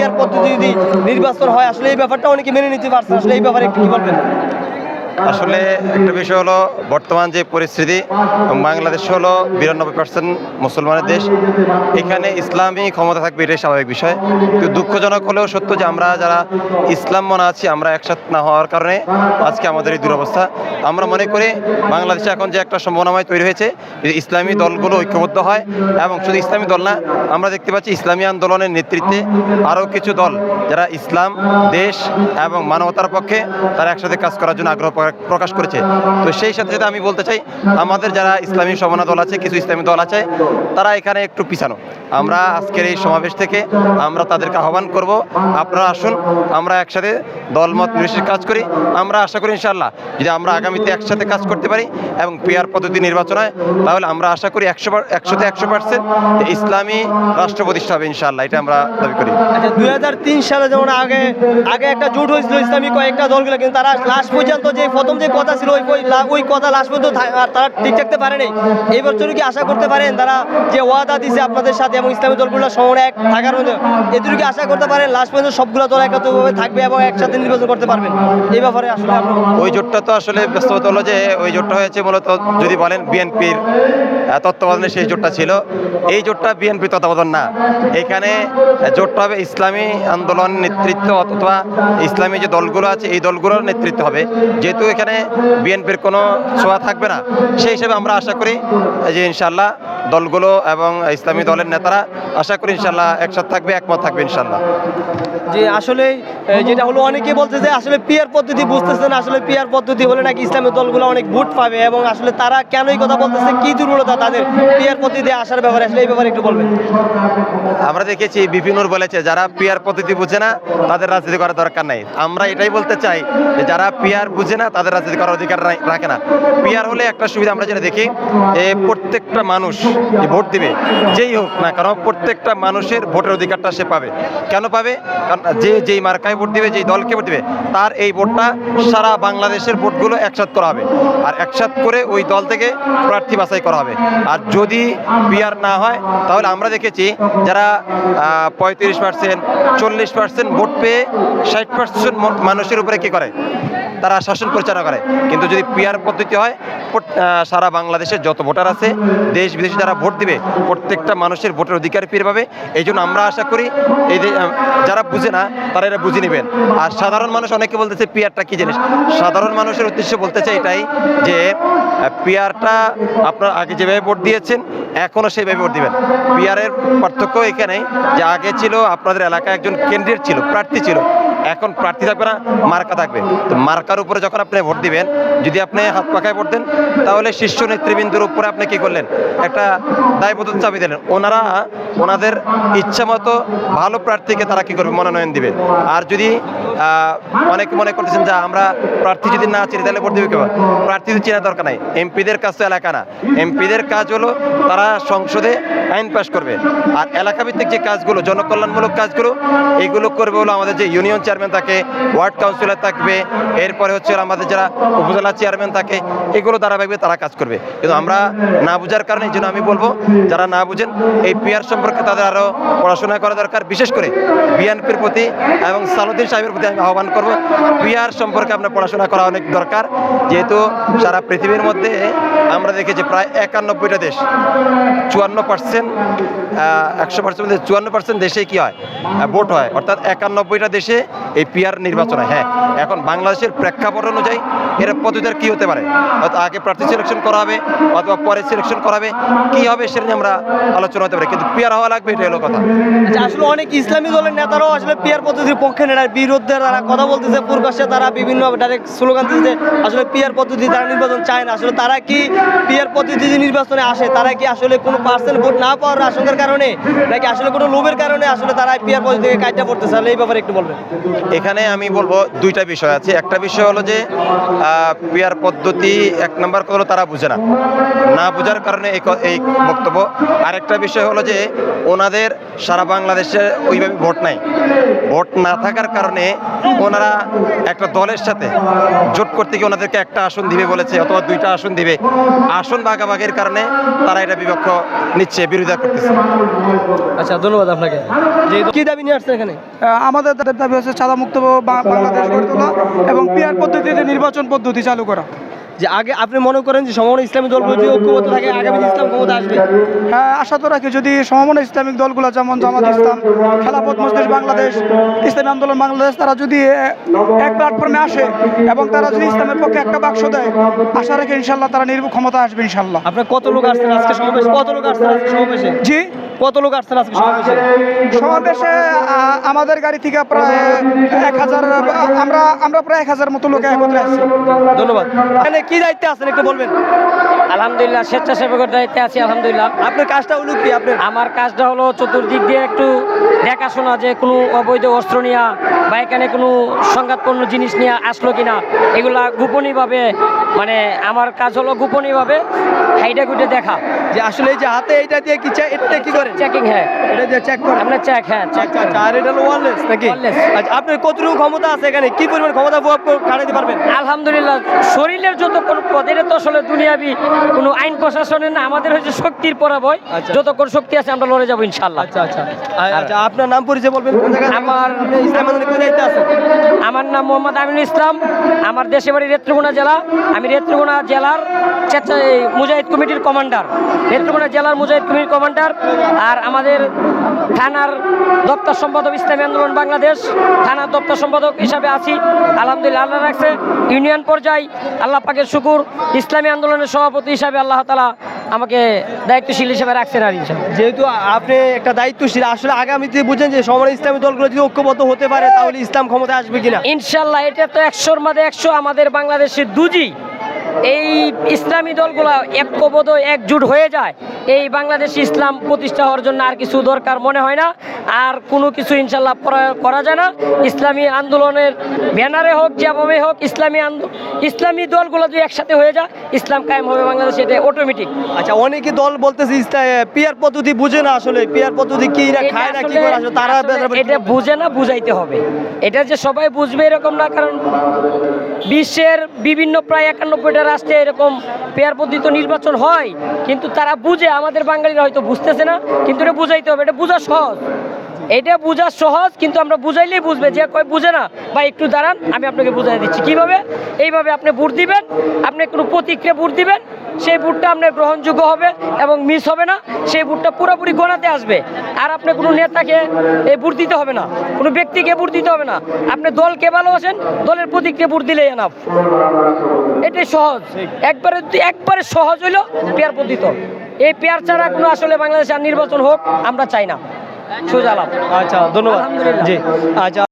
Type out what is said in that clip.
Peer পদ্ধতি যদি নির্বাচন হয়, আসলে এই ব্যাপারটা অনেকে মেনে নিতে পারছে আসলে এই ব্যাপারে একটু কি বলবেন? আসলে একটা বিষয় হলো, বর্তমান যে পরিস্থিতি বাংলাদেশ হলো বিরানব্বই পার্সেন্ট মুসলমানের দেশ। এখানে ইসলামী ক্ষমতা থাকবে এটাই স্বাভাবিক বিষয়। কিন্তু দুঃখজনক হলেও সত্য যে আমরা যারা ইসলাম মনে আছি, আমরা একসাথে না হওয়ার কারণে আজকে আমাদের এই দুরবস্থা। আমরা মনে করি বাংলাদেশে এখন যে একটা সম্ভাবনাময় তৈরি হয়েছে ইসলামী দলগুলো ঐক্যবদ্ধ হয়, এবং শুধু ইসলামী দল না, আমরা দেখতে পাচ্ছি ইসলামী আন্দোলনের নেতৃত্বে আরও কিছু দল, যারা ইসলাম, দেশ এবং মানবতার পক্ষে তারা একসাথে কাজ করার জন্য আগ্রহ প্রকাশ করেছে। তো সেই সাথে সাথে আমি বলতে চাই, আমাদের যারা ইসলামী সমানা দল আছে, কিছু ইসলামী দল আছে, তারা এখানে একটু পিছানো। আমরা আজকের এই সমাবেশ থেকে আমরা তাদেরকে আহ্বান করব, আপনারা আসুন, আমরা একসাথে দলমত নির্বিশেষে কাজ করি। আমরা আশা করি ইনশাআল্লাহ, যদি আমরা আগামীতে একসাথে কাজ করতে পারি এবং পেয়ার পদ্ধতি নির্বাচন হয়, তাহলে আমরা আশা করি একশো একশোতে একশো পার্সেন্ট ইসলামী রাষ্ট্র প্রতিষ্ঠা হবে ইনশাআল্লাহ, এটা আমরা দাবি করি। আচ্ছা দুই হাজার তিন সালে যেমন আগে আগে একটা জোট হয়েছিল ইসলামী কয়েকটা দলগুলো, কিন্তু তারা লাস্ট পর্যন্ত যে প্রথম যে কথা ছিল, ওই ওই কথা লাস্ট পর্যন্ত তারা ঠিক থাকতে পারেনি। এই বছর কি আশা করতে পারেন তারা যে ওয়াদা দিছে আপনাদের সাথে এবং ইসলামী দলগুলো সময় এক থাকার মধ্যে এটুকু কি আশা করতে পারেন লাস্ট পর্যন্ত সবগুলো দল একত্রভাবে থাকবে এবং একসাথে নির্বাচন করতে পারবেন? এই ব্যাপারে আসলে ওই জোটটা তো আসলে ব্যস্ততা হলো যে, ওই জোটটা হয়েছে মূলত যদি বলেন বিএনপির তত্ত্বাবধানে সেই জোটটা ছিল। এই জোটটা বিএনপি তত্ত্বাবধান না। এখানে জোটটা হবে ইসলামী আন্দোলন নেতৃত্ব অথবা ইসলামী যে দলগুলো আছে, এই দলগুলোর নেতৃত্ব হবে। যেহেতু এখানে বিএনপির কোনো ছোঁয়া থাকবে না। সেই হিসেবে আমরা আশা করি যে ইনশাল্লাহ দলগুলো এবং ইসলামী দলের নেতারা আশা করি ইনশাল্লাহ একসাথে থাকবে একমত থাকবে ইনশাল্লাহ। যে আসলে যেটা হলো অনেকে বলছে যে আসলে পিয়ার পদ্ধতি বুঝতেছে না আসলে পিয়ার পদ্ধতি হলে নাকি ইসলামী দলগুলো অনেক ভোট পাবে এবং আসলে তারা কেন এই কথা বলতেছে কি দুর্বলতা তাদের পিয়ার পদ্ধতি আসার ব্যাপারে আসলে এই ব্যাপারে একটু বলবেন। আমরা দেখেছি বিপিনুর বলেছে যারা পিয়ার পদ্ধতি বুঝে না তাদের রাজনীতি করার দরকার নাই। আমরা এটাই বলতে চাই যে যারা পিয়ার বুঝে না তাদের রাজনীতি করার অধিকার রাখে না। পিয়ার হলে একটা সুবিধা আমরা যেটা দেখি প্রত্যেকটা মানুষ ভোট দিবে, যেই হোক না কারণ প্রত্যেকটা মানুষের ভোটের অধিকারটা সে পাবে। কেন পাবে? কারণ যে যেই মার্কায় ভোট দিবে, যেই দলকে ভোট দিবে, তার এই ভোটটা সারা বাংলাদেশের ভোটগুলো একসাথ করা হবে। আর একসাথ করে ওই দল থেকে প্রার্থী বাছাই করা হবে। আর যদি পিয়ার না হয়, তাহলে আমরা দেখেছি যারা পঁয়ত্রিশ পার্সেন্ট চল্লিশ পার্সেন্ট ভোট পেয়ে ষাট পার্সেন্ট মানুষের উপরে কি করে? তারা শাসন পরিচালনা করে। কিন্তু যদি পিয়ার পদ্ধতি হয় সারা বাংলাদেশের যত ভোটার আছে দেশ বিদেশে যারা ভোট দিবে, প্রত্যেকটা মানুষের ভোটের অধিকার ফিরে পাবে। এই জন্য আমরা আশা করি এই যে যারা বুঝে না, তারা এটা বুঝে নেবেন। আর সাধারণ মানুষ অনেকে বলতেছে, পিয়ারটা কি জিনিস? সাধারণ মানুষের উদ্দেশ্য বলতে চাই এটাই যে পিয়ারটা আপনার আগে যেভাবে ভোট দিয়েছেন এখনও সেইভাবে ভোট দিবেন। পিয়ারের পার্থক্য এখানে যে, আগে ছিল আপনাদের এলাকায় একজন ক্যান্ডিডেট ছিল, প্রার্থী ছিল। এখন প্রার্থী থাকবে না, মার্কা থাকবে। তো মার্কার উপরে যখন আপনি ভোট দিবেন, যদি আপনি হাত পাখায় ভোট দেন, তাহলে শীর্ষ নেতৃবৃন্দের উপরে আপনি কি করলেন? একটা দায়বদ্ধ চাপি দিলেন। ওনারা, ওনাদের ইচ্ছা মতো ভালো প্রার্থীকে তারা কি করবে? মনোনয়ন দিবে। আর যদি অনেকে মনে করতেছেন যে আমরা প্রার্থী যদি না চিনি, তাহলে ভোট দিবে কেউ প্রার্থীদের চেনার দরকার নাই। এমপিদের কাজ তো এলাকা না। এমপিদের কাজ হলো তারা সংসদে আইন পাশ করবে। আর এলাকা ভিত্তিক যে কাজগুলো, জনকল্যাণমূলক কাজগুলো এইগুলো করবে হলো আমাদের যে ইউনিয়ন চেয়ারম্যান থাকে, ওয়ার্ড কাউন্সিলর থাকবে, এরপরে হচ্ছে আমাদের যারা উপজেলা চেয়ারম্যান থাকে, এগুলো ধারাবাহিকভাবে তারা কাজ করবে। কিন্তু আমরা না বুঝার কারণে জন্য আমি বলব, যারা না বুঝেন, এই পিয়ার সম্পর্কে তাদের আরও পড়াশোনা করা দরকার। বিশেষ করে বিএনপির প্রতি এবং সালুদ্দিন সাহেবের প্রতি আমি আহ্বান করব পিয়ার সম্পর্কে আপনার পড়াশোনা করা অনেক দরকার। যেহেতু সারা পৃথিবীর মধ্যে আমরা দেখেছি প্রায় একানব্বইটা দেশ, চুয়ান্ন পার্সেন্ট একশো পার্সেন্ট চুয়ান্ন পার্সেন্ট দেশে কি হয়, ভোট হয়। অর্থাৎ একানব্বইটা দেশে এই পিয়ার নির্বাচন হয়। এখন বাংলাদেশের প্রেক্ষাপট অনুযায়ী এর পদ্ধতির কি হতে পারে? হয়তো আগে প্রার্থী সিলেকশন করা হবে অথবা পরে সিলেকশন করা হবে কি হবে সেটা নিয়ে আমরা আলোচনা হতে পারে। কিন্তু পিয়ার হওয়া লাগবে এটা হলো কথা। আচ্ছা, আসলে অনেক ইসলামী দলের নেতারাও আসলে পিয়ার পদ্ধতির পক্ষে নেয় বিরুদ্ধে তারা কথা বলতেছে প্রকাশ্যে তারা বিভিন্ন ডাইরেক্ট স্লোগান দিচ্ছে আসলে পিয়ার পদ্ধতি তারা নির্বাচন চায় না। আসলে তারা কি পিয়ার পদ্ধতি যে নির্বাচনে আসে তারা কি আসলে কোনো পার্সেন্ট ভোট না পাওয়ার আশঙ্কার কারণে নাকি আসলে কোনো লোভের কারণে আসলে তারা পিয়ার পদ্ধতি থেকে কাজটা আসলে এই ব্যাপারে একটু বলবেন। এখানে আমি বলব দুইটা বিষয় আছে। একটা বিষয় হলো যে পিয়ার পদ্ধতি এক নম্বর হলো তারা বুঝে না। না বোঝার কারণে এই বক্তব্য। আরেকটা বিষয় হলো যে ওনাদের সারা বাংলাদেশে ওইভাবে ভোট নাই। ভোট না থাকার কারণে ওনারা একটা দলের সাথে জোট করতে গিয়ে ওনাদেরকে একটা আসন দিবে বলেছে অথবা দুইটা আসন দিবে। আসন ভাগাভাগির কারণে তারা এটা বিপক্ষ নিচ্ছে বিরোধিতা করতেছে। আচ্ছা ধন্যবাদ আপনাকে। কি দাবি নিয়ে আসছেন এখানে? আমাদের দাবি হচ্ছে চাঁদামুক্ত বা- বাংলাদেশ গড়ে তোলা এবং পিয়ার পদ্ধতিতে নির্বাচন পদ্ধতি চালু করা। যে আগে আপনি মনে করেন যে সমগ্র ইসলামী দলগুলো যদি ঐক্যবদ্ধ থাকে আগামী ইসলাম ক্ষমতা আসবে? হ্যাঁ আশা তো রাখি যদি সমমনা ইসলামিক দলগুলো যেমন জামাত ইসলাম খেলাফত মজলিস বাংলাদেশ ইসলামী আন্দোলন বাংলাদেশ তারা যদি এক প্ল্যাটফর্মে আসে এবং তারা যদি ইসলামের পক্ষে একটা বাক্স দেয় আশা রাখি ইনশাল্লাহ তারা নির্ব ক্ষমতা আসবে ইনশাল্লাহ। আপনার কত লোক আসছেন আজকে সমাবেশ? কত লোক আসছেন আজকে সমাবেশে? জি? কত লোক আসছেন আজকে সমাবেশে? সমাবেশে আমাদের গাড়ি থেকে প্রায় এক হাজার আমরা আমরা প্রায় এক হাজার মতো লোক একত্রে আছি। ধন্যবাদ। এখানে কি দায়িত্বে আছেন একটু বলবেন? আলহামদুলিল্লাহ স্বেচ্ছাসেবকের দায়িত্বে আছি আলহামদুলিল্লাহ। আপনার কাজটা হলো কি আপনার? আমার কাজটা হলো চতুর্দিক দিয়ে একটু দেখাশোনা যে কোনো অবৈধ অস্ত্র নিয়ে বা এখানে কোনো সংঘাতপূর্ণ জিনিস নিয়ে আসলো কিনা এগুলা গোপনীয়ভাবে মানে আমার কাজ হলো গোপনীয়ভাবে হাইডে গুটে দেখা। যে আসলে এই যে হাতে এইটা দিয়ে কি এটা কি করেন? চেকিং হ্যাঁ। এটা দিয়ে চেক করেন। আপনার চেক হ্যাঁ আচ্ছা আচ্ছা আর এটা ওয়ারলেস নাকি? আচ্ছা আপনার কতটুকু ক্ষমতা আছে এখানে? কি পরিমাণ ক্ষমতা প্রভাব খাটাতে পারবেন? আলহামদুলিল্লাহ শরীরের যত কোনো পদ এটা তো আসলে দুনিয়াবি কোনো আইন প্রশাসনের না আমাদের হচ্ছে শক্তির পরাবয় যত যতক্ষণ শক্তি আছে আমরা লড়ে যাব ইনশাল্লাহ আচ্ছা আচ্ছা। আচ্ছা আপনার নাম পরিচয় বলবেন? আমার- কোন আমার নাম মোহাম্মদ আমিনুল ইসলাম। আমার দেশে বাড়ি রেত্রকোনা জেলা। আমি রেত্রকোনা জেলার মুজাহিদ কমিটির কমান্ডার। রেত্রকোনা জেলার মুজাহিদ কমিটির কমান্ডার আর আমাদের থানার দপ্তর সম্পাদক ইসলামী আন্দোলন বাংলাদেশ। থানার দপ্তর সম্পাদক হিসাবে আছি। আলহামদুলিল্লাহ আল্লাহ রাখছে। ইউনিয়ন পর্যায়ে আল্লাহ পাকের শুকুর। ইসলামী আন্দোলনের সভাপতি হিসাবে আল্লাহ তালা আমাকে দায়িত্বশীল হিসেবে রাখছেন আর যেহেতু আপনি একটা দায়িত্বশীল আসলে আগামীতে বুঝেন যে সমাজ ইসলামী দলগুলো যদি ঐক্যবদ্ধ হতে পারে তাহলে ইসলাম ক্ষমতা আসবে কিনা? ইনশাল্লাহ এটা তো একশোর মধ্যে একশো আমাদের বাংলাদেশের দুজি। এই ইসলামী দলগুলো ঐক্যবোধ একজুট হয়ে যায়। এই বাংলাদেশ ইসলাম প্রতিষ্ঠা হওয়ার জন্য আর কিছু দরকার মনে হয় না। আর কোনো কিছু ইনশাল্লাহ করা যায় না। ইসলামী আন্দোলনের ব্যানারে হোক যেভাবে হোক ইসলামী আন্দো- ইসলামী দলগুলো যদি একসাথে হয়ে যায় ইসলাম কায়েম হবে বাংলাদেশে এটা অটোমেটিক আচ্ছা অনেকে দল বলতেছে পিয়ার পদ্ধতি বুঝে না আসলে। পিয়ার পদ্ধতি কি খায় না কি করে? আসলে তারা এটা বুঝে না বুঝাইতে হবে। এটা যে সবাই বুঝবে এরকম না কারণ বিশ্বের বিভিন্ন প্রায় একানব্বইটা রাষ্ট্রে এরকম পেয়ার পদ্ধতি নির্বাচন হয়, কিন্তু তারা বুঝে, আমাদের বাঙালিরা হয়তো বুঝতেছে না, কিন্তু এটা বুঝাইতে হবে, এটা বোঝা সহজ। এটা বোঝা সহজ, কিন্তু আমরা বুঝাইলেই বুঝবে। যে কয় বুঝে না বা একটু দাঁড়ান, আমি আপনাকে বুঝাই দিচ্ছি। কীভাবে? এইভাবে আপনি ভোট দিবেন, আপনি কোনো প্রতিক্রিয়া ভোট দিবেন, সেই ভোটটা আপনার গ্রহণযোগ্য হবে এবং মিস হবে না, সেই ভোটটা পুরোপুরি গোনাতে আসবে। আর আপনি কোনো নেতাকে এই ভোট দিতে হবে না, কোনো ব্যক্তিকে ভোট দিতে হবে না। আপনি দলকে ভালোবাসেন, দলের প্রতিক্রিয়া ভোট দিলেই এনাফ এটাই সহজ। একবারে একবারে সহজ হইল, পেয়ার পদ্ধতি এই পেয়ার ছাড়া কোনো আসলে বাংলাদেশে আর নির্বাচন হোক, আমরা চাই না। সোজা আলাপ আচ্ছা ধন্যবাদ। জি। আচ্ছা।